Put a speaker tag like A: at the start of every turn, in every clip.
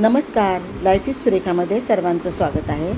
A: नमस्कार. Life is सुरेखामध्ये सर्वांचं स्वागत आहे.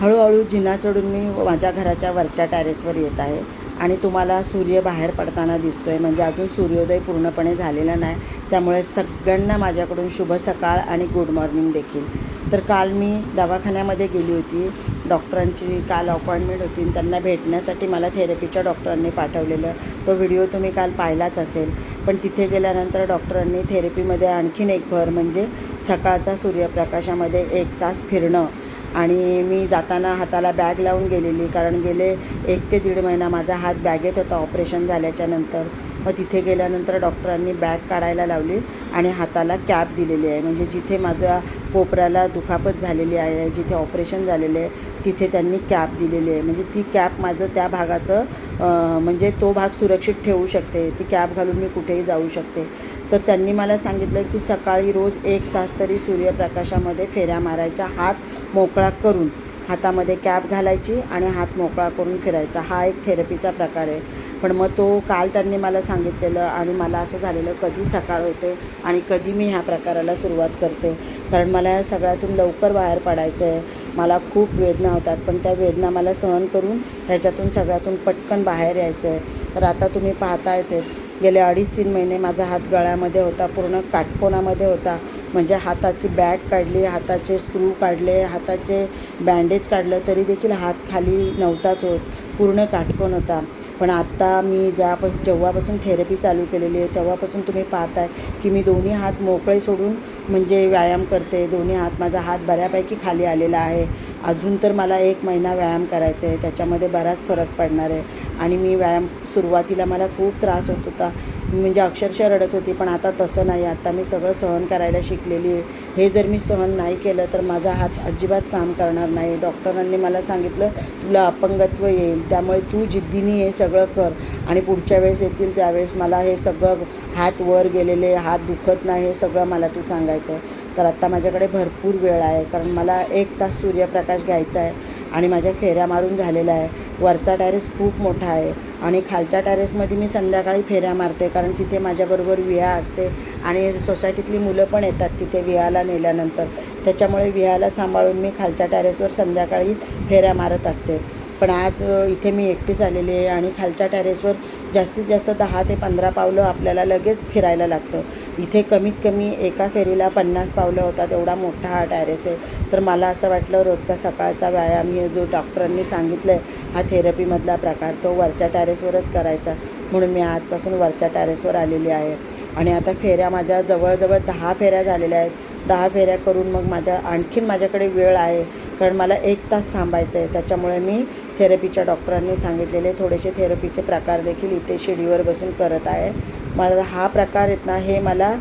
A: हळूहळू जिना चढून मी माझ्या घराच्या वरच्या टॅरेसवर येत आहे. आणि तुम्हाला सूर्य बाहेर पडताना दिसतोय. म्हणजे अजून सूर्योदय पूर्णपणे झालेला नाही. त्यामुळे सगळ्यांना माझ्याकडून शुभ सकाळ आणि गुड मॉर्निंग देखील. तर काल मी दवाखान्यामध्ये गेली होती. डॉक्टरांची काल अपॉइंटमेंट होती. त्यांना भेटण्यासाठी मला थेरपीच्या डॉक्टरांनी पाठवलेलं. तो व्हिडिओ तुम्ही काल पाहिलाच असेल. पण तिथे गेल्यानंतर डॉक्टरांनी थेरपीमध्ये आणखीन एक भर म्हणजे सकाळचा सूर्यप्रकाशामध्ये एक तास फिरणं. आणि मी जाताना हाताला बॅग लावून गेलेली कारण गेले एक ते दीड महिना माझा हात बॅगेत होता ऑपरेशन झाल्याच्यानंतर मग तिथे गेल्यानंतर डॉक्टरांनी बॅग काढायला लावली आणि हाताला कॅप दिलेली आहे. म्हणजे जिथे माझ्या कोपऱ्याला दुखापत झालेली आहे जिथे ऑपरेशन झालेले आहे तिथे त्यांनी कॅप दिलेली आहे. म्हणजे ती कॅप माझं त्या भागाचं म्हणजे तो भाग सुरक्षित ठेवू शकते. ती कॅप घालून मी कुठेही जाऊ शकते. तर त्यांनी मला सांगितलं की सकाळी रोज एक तास तरी सूर्यप्रकाशामध्ये फेऱ्या मारायच्या हात मोकळा करून हातामध्ये कॅप घालायची आणि हात मोकळा करून फिरायचा. हा एक थेरपीचा प्रकार आहे. पण मग तो काल त्यांनी मला सांगितलेलं आणि मला असं झालेलं कधी सकाळ होते आणि कधी मी ह्या प्रकाराला सुरुवात करते. कारण मला या सगळ्यातून लवकर बाहेर पडायचं आहे. मला खूप वेदना होतात. पण त्या वेदना मला सहन करून ह्याच्यातून सगळ्यातून पटकन बाहेर यायचं आहे तर आता तुम्ही पाहतायच आहे गेले अडीच तीन महिने माझा हात गळ्यामध्ये होता. पूर्ण काटकोनामध्ये होता. म्हणजे हाताची बॅग काढली हाताचे स्क्रू काढले हाताचे बँडेज काढलं तरी देखील हात खाली नव्हताच होत. पूर्ण काटकोन होता. पण आत्ता मी ज्यापासून जेव्हापासून थेरपी चालू केलेली आहे तेव्हापासून तुम्ही पाहताय की मी दोन्ही हात मोकळे सोडून म्हणजे व्यायाम करते. दोन्ही हात माझा हात बऱ्यापैकी खाली आलेला आहे. अजून तर मला एक महिना व्यायाम करायचा आहे. त्याच्यामध्ये बराच फरक पडणार आहे. आणि मी व्यायाम सुरुवातीला मला खूप त्रास होत होता. म्हणजे अक्षरशः रडत होती पण आता तसं नाही. आता मी सगळं सहन करायला शिकलेली आहे. हे जर मी सहन नाही केलं तर माझा हात अजिबात काम करणार नाही. डॉक्टरांनी मला सांगितलं तुला अपंगत्व येईल त्यामुळे तू जिद्दीने हे सगळं कर आणि पुढच्या वेळेस येतील त्यावेळेस मला हे सगळं हात वर गेलेले हात दुखत नाही हे सगळं मला तू सांगायचं. आहे तर आत्ता माझ्याकडे भरपूर वेळ आहे कारण मला एक तास सूर्यप्रकाश घ्यायचा आहे. आणि माझ्या फेऱ्या मारून झालेल्या आहे. वरचा टॅरेस खूप मोठा आहे. आणि खालच्या टॅरेसमध्ये मी संध्याकाळी फेऱ्या मारते कारण तिथे माझ्याबरोबर विहा असते. आणि सोसायटीतली मुलं पण येतात तिथे विहाला नेल्यानंतर. त्याच्यामुळे विहाला सांभाळून मी खालच्या टॅरेसवर संध्याकाळी फेऱ्या मारत असते. पण आज इथे मी एकटीच आलेली आहे आणि खालच्या टॅरेसवर जास्तीत जास्त दहा ते पंधरा पावलं आपल्याला लगेच फिरायला लागतं. इथे कमीत कमी एका फेरीला पन्नास पावलं होतात एवढा मोठा हा टॅरेस आहे. तर मला असं वाटलं रोजचा सकाळचा व्यायाम हे जो डॉक्टरांनी सांगितलं आहे हा थेरपीमधला प्रकार तो वरच्या टॅरेसवरच करायचा. म्हणून मी आजपासून वरच्या टॅरेसवर आलेली आहे. आणि आता फेऱ्या माझ्या जवळजवळ दहा फेऱ्या झालेल्या आहेत. दहा फेऱ्या करून मग माझ्या आणखीन माझ्याकडे वेळ आहे कारण मला एक तास थांबायचं आहे. त्याच्यामुळे मी थेरपीच्या डॉक्टरांनी सांगितलेले थोडेसे थेरपीचे प्रकार देखील इथे शिडीवर बसून करत आहे. मला हा प्रकार आहेत ना हे मला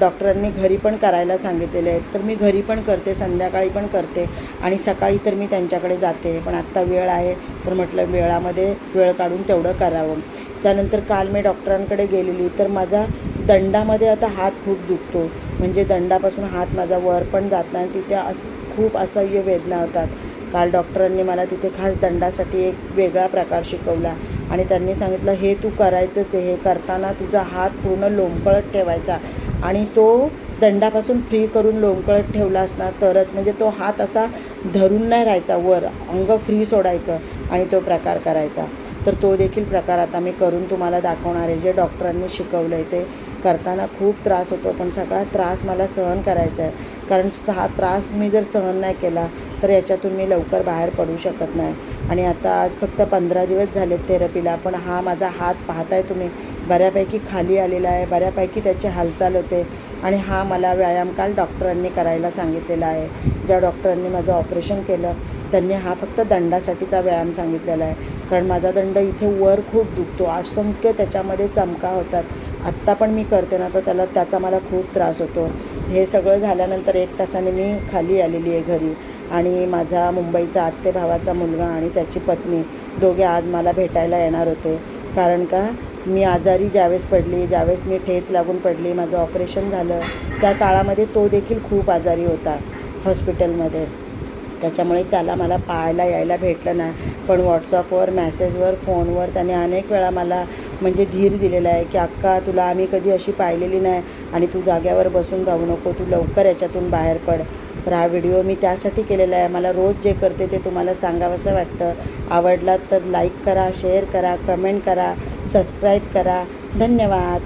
A: डॉक्टरांनी घरी पण करायला सांगितलेले आहेत. तर मी घरी पण करते संध्याकाळी पण करते आणि सकाळी तर मी त्यांच्याकडे जाते. पण आत्ता वेळ आहे तर म्हटलं वेळामध्ये वेळ काढून तेवढं करावं. त्यानंतर काल मी डॉक्टरांकडे गेलेली तर माझा दंडामध्ये आता हात खूप दुखतो. म्हणजे दंडापासून हात माझा वर पण जात नाही तिथे अस खूप असह्य वेदना होतात. काल डॉक्टरांनी मला तिथे खास दंडासाठी एक वेगळा प्रकार शिकवला आणि त्यांनी सांगितलं हे तू करायचंच आहे. हे करताना तुझा हात पूर्ण लोंबकळत ठेवायचा आणि तो दंडापासून फ्री करून लोंबकळत ठेवला असणार तरच म्हणजे तो हात असा धरून नाही राहायचा वर. अंग फ्री सोडायचं आणि तो प्रकार करायचा. तर तो देखील प्रकार आता मी करून तुम्हाला दाखवणार आहे. जे डॉक्टरांनी शिकवलं आहे ते करताना खूप त्रास होतो पण सगळा त्रास मला सहन करायचा आहे. कारण हा त्रास मी जर सहन नाही केला तर याच्यातून मी लवकर बाहेर पडू शकत नाही. आणि आता आज फक्त पंधरा दिवस झाले थेरपीला पण हा माझा हात पाहताय तुम्ही. बऱ्यापैकी खाली आलेला आहे बऱ्यापैकी त्याची हालचाल होते. आणि हा मला व्यायाम काल डॉक्टरांनी करायला सांगितलेला आहे. ज्या डॉक्टरांनी माझं ऑपरेशन केलं त्यांनी हा फक्त दंडासाठीचा व्यायाम सांगितलेला आहे. कारण माझा दंड इथे वर खूप दुखतो. असंख्य त्याच्यामध्ये चमका होतात. आत्ता पण मी करते ना तर त्याला त्याचा मला खूप त्रास होतो. हे सगळं झाल्यानंतर एक तासाने मी खाली आलेली आहे घरी. आणि माझा मुंबईचा आत्ते भावाचा मुलगा आणि त्याची पत्नी दोघे आज मला भेटायला येणार होते. कारण का मी आजारी ज्यावेळेस पडली ज्यावेळेस मी ठेच लागून पडली माझं ऑपरेशन झालं त्या काळामध्ये तो देखील खूप आजारी होता हॉस्पिटलमध्ये. त्याच्यामुळे त्याला मला पाहायला यायला भेटलं नाही. पण व्हॉट्सअपवर मॅसेजवर फोनवर त्याने अनेक वेळा मला म्हणजे धीर दिलेला आहे की अक्का तुला आम्ही कधी अशी पाहिलेली नाही आणि तू जाग्यावर बसून राहू नको तू लवकर याच्यातून बाहेर पड. तर हा व्हिडिओ मी त्यासाठी केलेला आहे. मला रोज जे करते ते तुम्हाला सांगावंसं वाटतं. आवडला तर लाईक करा शेअर करा कमेंट करा सबस्क्राईब करा. धन्यवाद.